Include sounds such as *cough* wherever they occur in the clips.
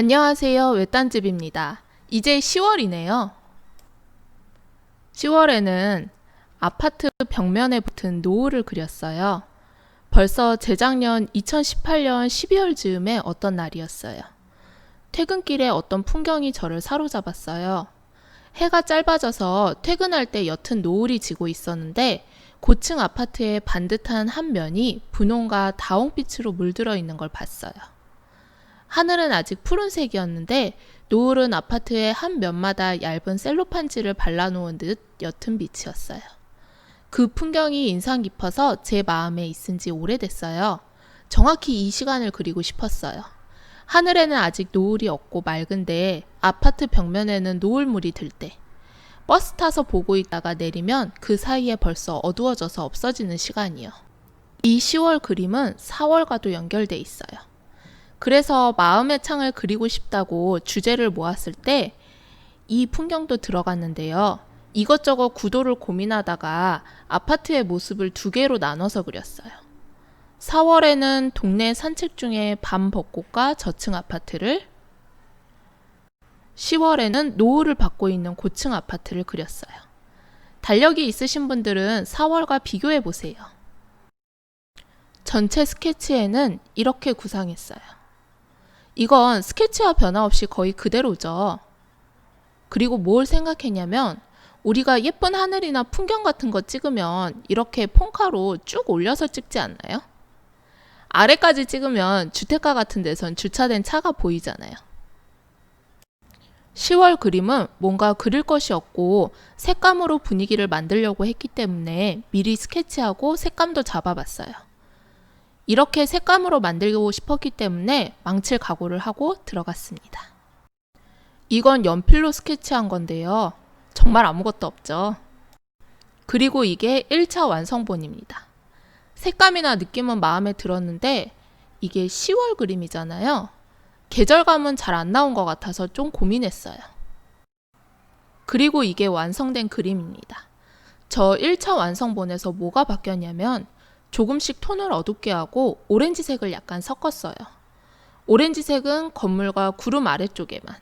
안녕하세요. 외딴집입니다. 이제 10월이네요. 10월에는 아파트 벽면에 붙은 노을을 그렸어요. 벌써 재작년 2018년 12월 즈음에 어떤 날이었어요. 퇴근길에 어떤 풍경이 저를 사로잡았어요. 해가 짧아져서 퇴근할 때 옅은 노을이 지고 있었는데 고층 아파트의 반듯한 한 면이 분홍과 다홍빛으로 물들어 있는 걸 봤어요. 하늘은 아직 푸른색이었는데 노을은 아파트의 한 면마다 얇은 셀로판지를 발라놓은 듯 옅은 빛이었어요. 그 풍경이 인상 깊어서 제 마음에 있은 지 오래됐어요. 정확히 이 시간을 그리고 싶었어요. 하늘에는 아직 노을이 없고 맑은데 아파트 벽면에는 노을물이 들 때, 버스 타서 보고 있다가 내리면 그 사이에 벌써 어두워져서 없어지는 시간이요. 이 10월 그림은 4월과도 연결돼 있어요. 그래서 마음의 창을 그리고 싶다고 주제를 모았을 때 이 풍경도 들어갔는데요. 이것저것 구도를 고민하다가 아파트의 모습을 두 개로 나눠서 그렸어요. 4월에는 동네 산책 중에 밤 벚꽃과 저층 아파트를 10월에는 노을을 받고 있는 고층 아파트를 그렸어요. 달력이 있으신 분들은 4월과 비교해 보세요. 전체 스케치에는 이렇게 구상했어요. 이건 스케치와 변화 없이 거의 그대로죠. 그리고 뭘 생각했냐면 우리가 예쁜 하늘이나 풍경 같은 거 찍으면 이렇게 폰카로 쭉 올려서 찍지 않나요? 아래까지 찍으면 주택가 같은 데선 주차된 차가 보이잖아요. 10월 그림은 뭔가 그릴 것이 없고 색감으로 분위기를 만들려고 했기 때문에 미리 스케치하고 색감도 잡아봤어요. 이렇게 색감으로 만들고 싶었기 때문에 망칠 각오를 하고 들어갔습니다. 이건 연필로 스케치한 건데요. 정말 아무것도 없죠. 그리고 이게 1차 완성본입니다. 색감이나 느낌은 마음에 들었는데 이게 10월 그림이잖아요. 계절감은 잘 안 나온 것 같아서 좀 고민했어요. 그리고 이게 완성된 그림입니다. 저 1차 완성본에서 뭐가 바뀌었냐면 조금씩 톤을 어둡게 하고 오렌지색을 약간 섞었어요. 오렌지색은 건물과 구름 아래쪽에만.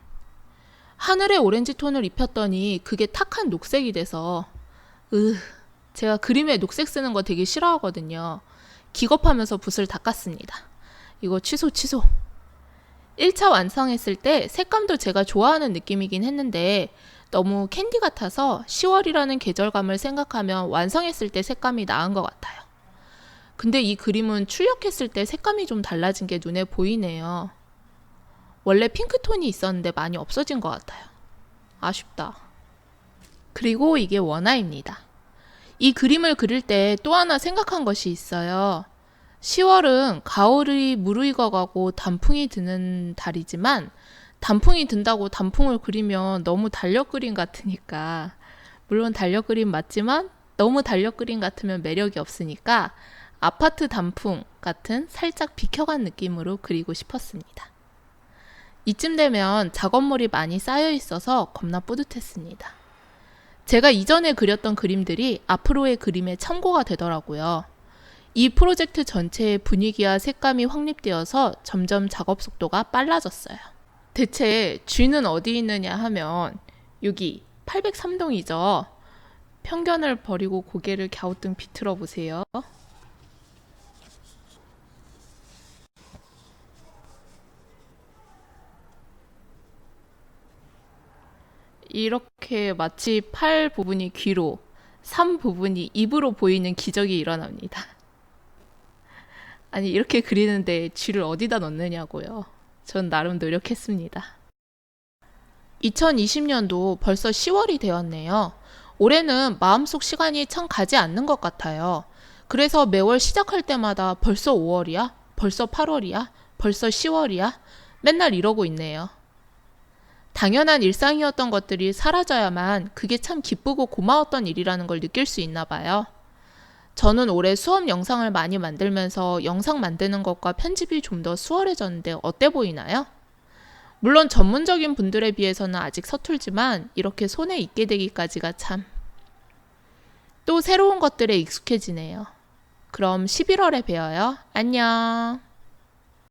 하늘에 오렌지 톤을 입혔더니 그게 탁한 녹색이 돼서 으 제가 그림에 녹색 쓰는 거 되게 싫어하거든요. 기겁하면서 붓을 닦았습니다. 이거 취소 취소. 1차 완성했을 때 색감도 제가 좋아하는 느낌이긴 했는데 너무 캔디 같아서 10월이라는 계절감을 생각하면 완성했을 때 색감이 나은 것 같아요. 근데 이 그림은 출력했을 때 색감이 좀 달라진 게 눈에 보이네요. 원래 핑크톤이 있었는데 많이 없어진 것 같아요. 아쉽다. 그리고 이게 원화입니다. 이 그림을 그릴 때 또 하나 생각한 것이 있어요. 10월은 가을이 무르익어 가고 단풍이 드는 달이지만 단풍이 든다고 단풍을 그리면 너무 달력 그림 같으니까 물론 달력 그림 맞지만 너무 달력 그림 같으면 매력이 없으니까 아파트 단풍 같은 살짝 비켜간 느낌으로 그리고 싶었습니다. 이쯤 되면 작업물이 많이 쌓여 있어서 겁나 뿌듯했습니다. 제가 이전에 그렸던 그림들이 앞으로의 그림에 참고가 되더라고요. 이 프로젝트 전체의 분위기와 색감이 확립되어서 점점 작업 속도가 빨라졌어요. 대체 쥐는 어디 있느냐 하면 여기 803동이죠. 편견을 버리고 고개를 갸우뚱 비틀어 보세요. 이렇게 마치 팔 부분이 귀로, 삼 부분이 입으로 보이는 기적이 일어납니다. *laughs* 아니, 이렇게 그리는데 쥐를 어디다 넣느냐고요. 전 나름 노력했습니다. 2020년도 벌써 10월이 되었네요. 올해는 마음속 시간이 참 가지 않는 것 같아요. 그래서 매월 시작할 때마다 벌써 5월이야? 벌써 8월이야? 벌써 10월이야? 맨날 이러고 있네요. 당연한 일상이었던 것들이 사라져야만 그게 참 기쁘고 고마웠던 일이라는 걸 느낄 수 있나 봐요. 저는 올해 수업 영상을 많이 만들면서 영상 만드는 것과 편집이 좀 더 수월해졌는데 어때 보이나요? 물론 전문적인 분들에 비해서는 아직 서툴지만 이렇게 손에 익게 되기까지가 참. 또 새로운 것들에 익숙해지네요. 그럼 11월에 뵈어요. 안녕.